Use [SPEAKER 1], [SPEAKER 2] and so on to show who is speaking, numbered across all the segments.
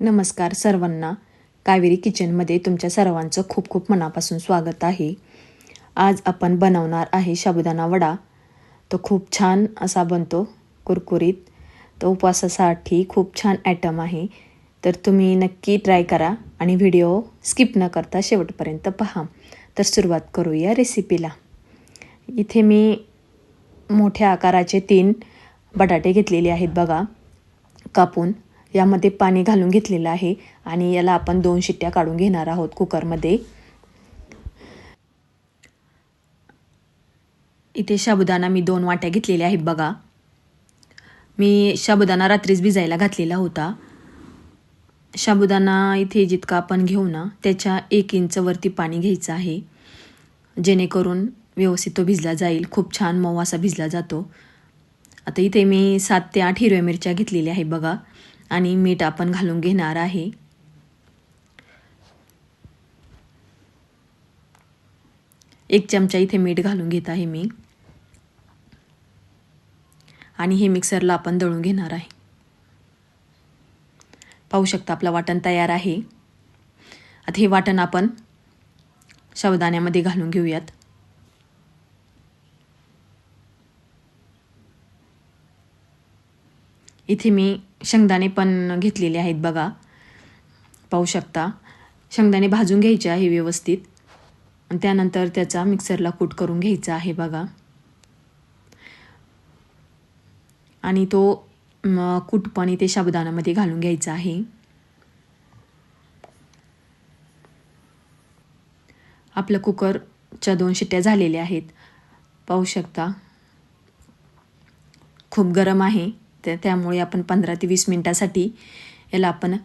[SPEAKER 1] नमस्कार सर्वांना. कावेरी किचनमध्ये तुमच्या सर्वांचं खूप खूप मनापासून स्वागत आहे. आज आपण बनवणार आहे साबुदाणा वडा. तो खूप छान असा बनतो कुरकुरीत. तो उपवासासाठी खूप छान ॲटम आहे. तर तुम्ही नक्की ट्राय करा आणि व्हिडिओ स्किप न करता शेवटपर्यंत पहा. तर सुरुवात करूया रेसिपीला इथे मी मोठ्या आकाराचे तीन बटाटे घेतलेले आहेत बघा. कापून. यामध्ये पाणी घालून घेतलेलं आहे आणि याला आपण दोन शिट्ट्या काढून घेणार आहोत कुकरमध्ये. इथे साबुदाणा मी दोन वाट्या घेतलेल्या आहेत बघा. मी साबुदाणा रात्रीच भिजायला घातलेला होता. साबुदाणा इथे जितका आपण घेऊ ना त्याच्या एक इंचवरती पाणी घ्यायचं आहे. जेणेकरून व्यवस्थित तो भिजला जाईल. खूप छान मऊ असा भिजला जातो. आता इथे मी सात ते आठ हिरव्या मिरच्या घेतलेल्या आहे बघा. आणि मीठ आपण घालून घेणार आहे. एक चमचा इथे मीठ घालून घेत आहे मी. आणि हे मिक्सरला आपण दळून घेणार आहे. पाहू शकता आपलं वाटण तयार आहे. आता हे वाटण आपण शवदाण्यामध्ये घालून घेऊयात. इथे मी शेंगदाणे पण घेतलेले आहेत बघा. पाहू शकता. शेंगदाणे भाजून घ्यायचे आहे व्यवस्थित. आणि त्यानंतर त्याचा मिक्सरला कूट करून घ्यायचा आहे बघा. आणि तो कूट पण इथे साबुदाणामध्ये घालून घ्यायचा आहे. आपलं कुकरच्या दोन शिट्ट्या झालेल्या आहेत. पाहू शकता. खूप गरम आहे. त्या त्यामुळे आपण पंधरा ते वीस मिनटासाठी याला आपण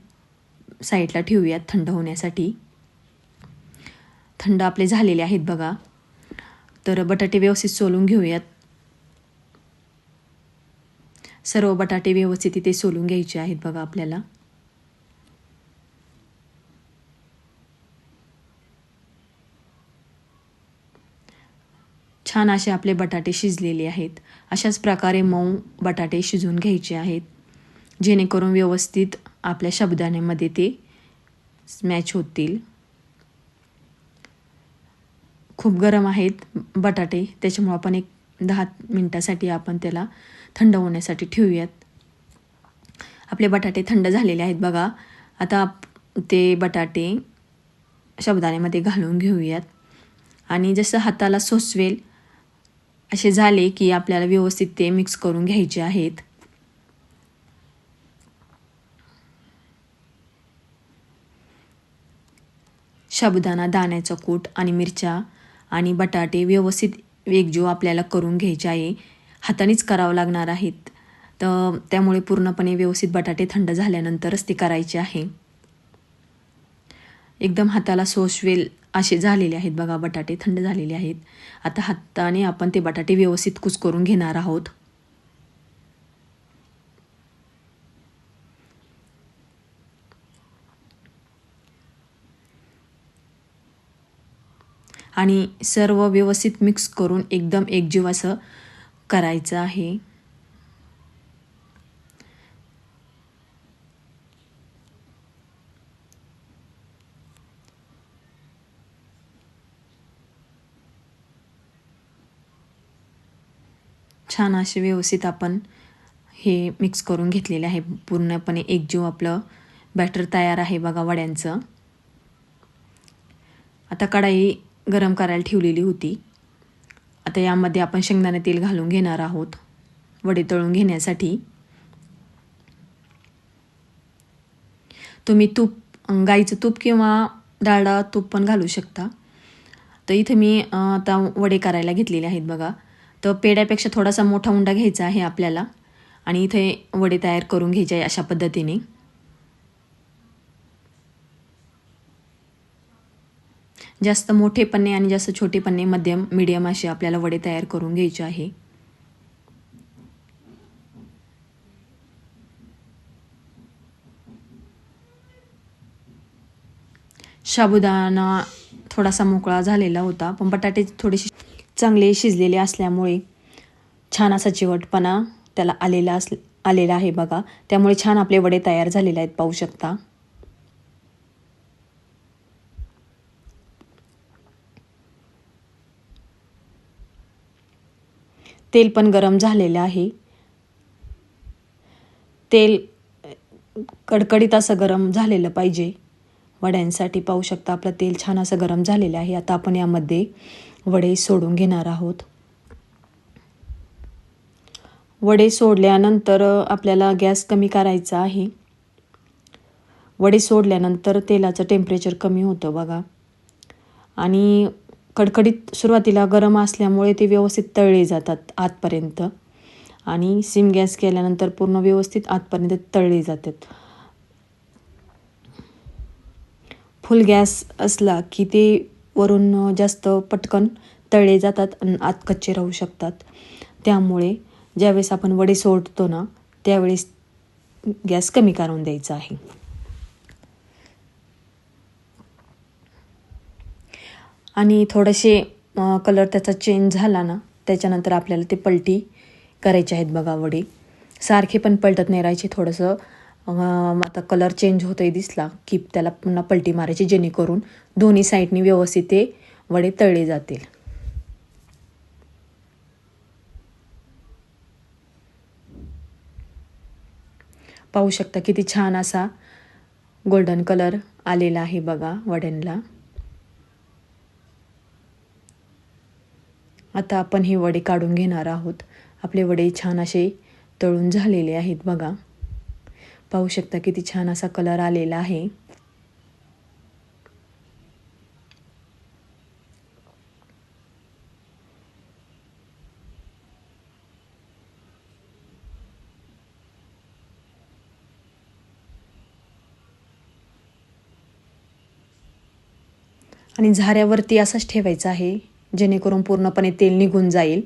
[SPEAKER 1] साईडला ठेवूयात थंड होण्यासाठी. थंड आपले झालेले आहेत बघा. तर बटाटे व्यवस्थित सोलून घेऊयात. सर्व बटाटे व्यवस्थित इथे सोलून घ्यायचे आहेत बघा आपल्याला. छान असे आपले बटाटे शिजलेले आहेत. अशाच प्रकारे मऊ बटाटे शिजवून घ्यायचे आहेत. जेणेकरून व्यवस्थित आपल्या शब्दानेमध्ये ते मॅच होतील. खूप गरम आहेत बटाटे. त्याच्यामुळं आपण एक दहा मिनटासाठी आपण त्याला थंड होण्यासाठी ठेवूयात. आपले बटाटे थंड झालेले आहेत बघा. आता ते बटाटे शब्दानेमध्ये घालून घेऊयात. आणि जसं हाताला सोसवेल असे झाले की आपल्याला व्यवस्थित ते मिक्स करून घ्यायचे आहेत. साबुदाणा दाण्याचं कूट आणि मिरच्या आणि बटाटे व्यवस्थित एकजीव आपल्याला करून घ्यायचे आहे. हातानेच करावं लागणार आहेत. तर त्यामुळे पूर्णपणे व्यवस्थित बटाटे थंड झाल्यानंतरच ते करायचे आहे. एकदम हाताला सोसवेल असे झालेले आहेत बघा बटाटे थंड झालेले आहेत. आता हाताने आपण ते बटाटे व्यवस्थित कुसकरून घेणार आहोत. आणि सर्व व्यवस्थित मिक्स करून एकदम एकजीव असं करायचं आहे. छान असे व्यवस्थित आपण हे मिक्स करून घेतलेले आहे. पूर्णपणे एकजीव आपलं बॅटर तयार आहे बघा वड्यांचं. आता कढाई गरम करायला ठेवलेली होती. आता यामध्ये आपण शेंगदाणे तेल घालून घेणार आहोत. वडे तळून घेण्यासाठी. तुम्ही तूप गाईचं तूप किंवा डाळा तूप पण घालू शकता. तर इथे मी आता वडे करायला घेतलेले आहेत बघा. तर पेड्यापेक्षा थोडासा मोठा उंडा घ्यायचा आहे आपल्याला. आणि इथे वडे तयार करून घ्यायचे आहे अशा पद्धतीने. जास्त मोठे पन्ने आणि जास्त छोटे पन्ने मध्यम मीडियम असे आपल्याला वडे तयार करून घ्यायचे आहे. साबुदाणा थोडासा मोकळा झालेला होता पण बटाटे थोडेसे चांगले शिजलेले असल्यामुळे छान असा चिवटपणा त्याला आलेला अस आलेला आहे बघा. त्यामुळे छान आपले वडे तयार झालेले आहेत पाहू शकता. तेल पण गरम झालेलं आहे. तेल कडकडीत असं गरम झालेलं पाहिजे. वड्यांसाठी पाहू शकता. आपलं तेल छान असं गरम झालेलं आहे. आता आपण यामध्ये वडे सोडून घेणार आहोत. वडे सोडल्यानंतर आपल्याला गॅस कमी करायचा आहे. वडे सोडल्यानंतर तेलाचं टेम्परेचर कमी होतं बघा. आणि कडकडीत सुरुवातीला गरम असल्यामुळे ते व्यवस्थित तळले जातात आतपर्यंत. आणि सिम गॅस केल्यानंतर पूर्ण व्यवस्थित आतपर्यंत तळले जातात. फुल गॅस असला की ते वरून जास्त पटकन तळले जातात आणि आत कच्चे राहू शकतात. त्यामुळे ज्यावेळेस आपण वडे सोडतो ना त्यावेळेस गॅस कमी करून द्यायचा आहे. आणि थोडेसे कलर त्याचा चेंज झाला ना त्याच्यानंतर आपल्याला ते पलटी करायचे आहेत बघा वडे. सारखे पण पलटत नाही राहायचे थोडंसं आता कलर चेंज होतही दिसला की त्याला पुन्हा पलटी मारायची जेणेकरून दोन्ही साईडनी व्यवस्थित ते वडे तळले जातील. पाहू शकता किती छान असा गोल्डन कलर आलेला आहे बघा वड्यांना आता आपण हे वडे काढून घेणार आहोत. आपले वडे छान असे तळून झालेले आहेत बघा. पाहू शकता किती छान असा कलर आलेला आहे. आणि झाऱ्यावरती असाच ठेवायचा आहे जेणेकरून पूर्णपणे तेल निघून जाईल.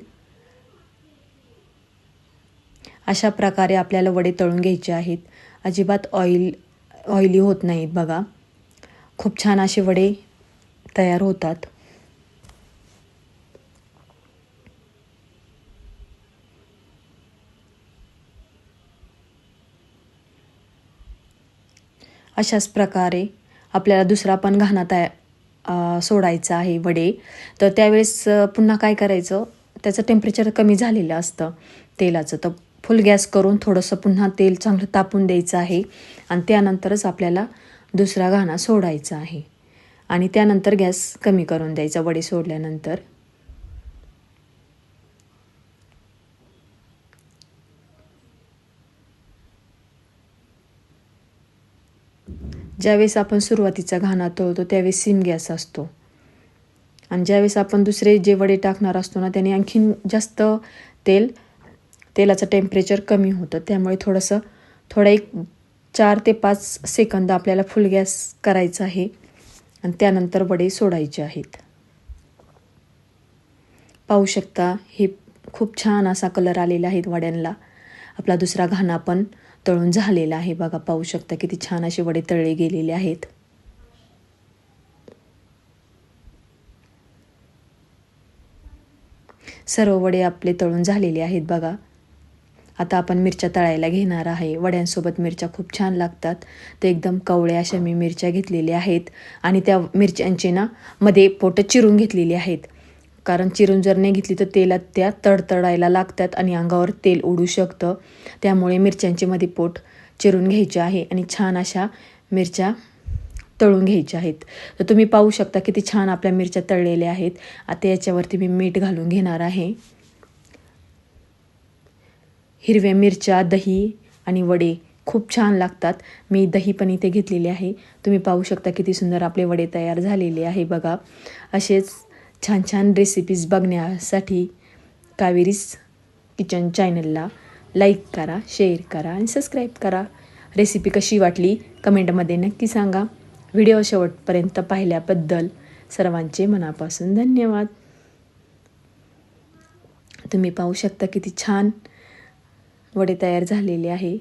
[SPEAKER 1] अशा प्रकारे आपल्याला वडे तळून घ्यायचे आहेत. अजिबात ऑइल ऑइली होत नाहीत बघा. खूप छान असे वडे तयार होतात. अशाच प्रकारे आपल्याला दुसरा पण घाणा तया सोडायचा आहे वडे. तर त्यावेळेस पुन्हा काय करायचं? त्याचं टेम्परेचर कमी झालेलं असतं तेलाचं. तर फुल गॅस करून थोडंसं पुन्हा तेल चांगलं तापून द्यायचं आहे. आणि त्यानंतरच आपल्याला दुसरा घाणा सोडायचा आहे. आणि त्यानंतर गॅस कमी करून द्यायचा वडे सोडल्यानंतर. ज्यावेळेस आपण सुरुवातीचा घाणा तळतो त्यावेळेस सिम गॅस असतो. आणि ज्यावेळेस आपण दुसरे जे वडे टाकणार असतो ना त्याने आणखीन जास्त तेल तेलाचं टेम्परेचर कमी होतं. त्यामुळे थोडंसं थोडं एक चार ते पाच सेकंद आपल्याला फुल गॅस करायचा आहे. आणि त्यानंतर वडे सोडायचे आहेत. पाहू शकता हे खूप छान असा कलर आलेला आहे वड्यांना आपला दुसरा घाणा पण तळून झालेला आहे. बघा पाहू शकता किती छान असे वडे तळले गेलेले आहेत. सर्व वडे आपले तळून झालेले आहेत. बघा आता आपण मिरच्या तळायला घेणार आहे. वड्यांसोबत मिरच्या खूप छान लागतात. ते एकदम कवळ्या अशा मी मिरच्या घेतलेल्या आहेत. आणि त्या मिरच्यांचे ना मध्ये पोटं चिरून घेतलेली आहेत. कारण चिरून जर नाही घेतली तर तेलात त्या तडतडायला लागतात आणि अंगावर तेल उडू शकतं. त्यामुळे मिरच्यांचे मध्ये पोट चिरून घ्यायचे आहे आणि छान अशा मिरच्या तळून घ्यायच्या आहेत. तर तुम्ही पाहू शकता किती छान आपल्या मिरच्या तळलेल्या आहेत. आता याच्यावरती मी मीठ घालून घेणार आहे. हिरव्या मिरच्या दही आणि वडे खूप छान लागतात. मी दही पण इथे घेतलेले आहे. तुम्ही पाहू शकता किती सुंदर आपले वडे तयार झालेले आहे बघा. असेच छान छान रेसिपीज बघण्यासाठी कावेरीज किचन चॅनलला लाईक करा शेअर करा आणि सबस्क्राईब करा. रेसिपी कशी वाटली कमेंटमध्ये नक्की सांगा. व्हिडिओ शेवटपर्यंत पाहिल्याबद्दल सर्वांचे मनापासून धन्यवाद. तुम्ही पाहू शकता किती छान वडे तयार झालेले आहे.